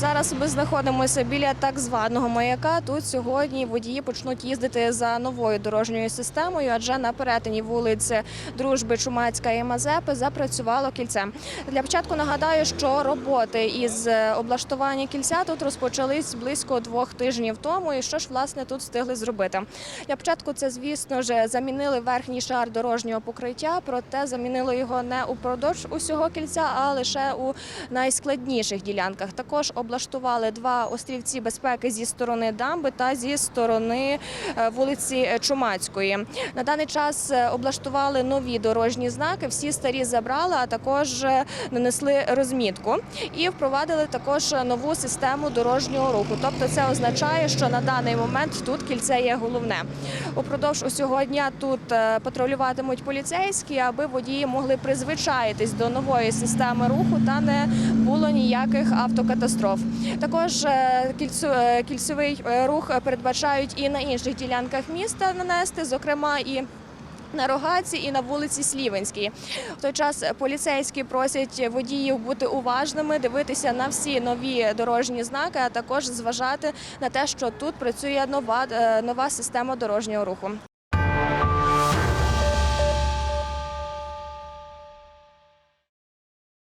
Зараз ми знаходимося біля так званого маяка. Тут сьогодні водії почнуть їздити за новою дорожньою системою, адже на перетині вулиці Дружби Чумацька і Мазепи запрацювало кільце. Для початку нагадаю, що роботи із облаштування кільця тут розпочались близько двох тижнів тому. І що ж власне тут встигли зробити? Для початку це, звісно ж, замінили верхній шар дорожнього покриття, проте замінили його не упродовж усього кільця, а лише у найскладніших ділянках. Також облаштували два острівці безпеки зі сторони дамби та зі сторони е, вулиці Чумацької. На даний час е, облаштували нові дорожні знаки. Всі старі забрали, а також е, нанесли розмітку і впровадили також нову систему дорожнього руху. Тобто, це означає, що на даний момент тут кільце є головне. Упродовж усього дня тут патрулюватимуть поліцейські, аби водії могли призвичаїтись до нової системи руху та не було ніяких автокатастроф. Також е, е, кільцевий е, рух передбачають і на інших ділянках міста нанести, зокрема і. На Рогаці і на вулиці Слівенській. В той час поліцейські просять водіїв бути уважними, дивитися на всі нові дорожні знаки, а також зважати на те, що тут працює нова, нова система дорожнього руху.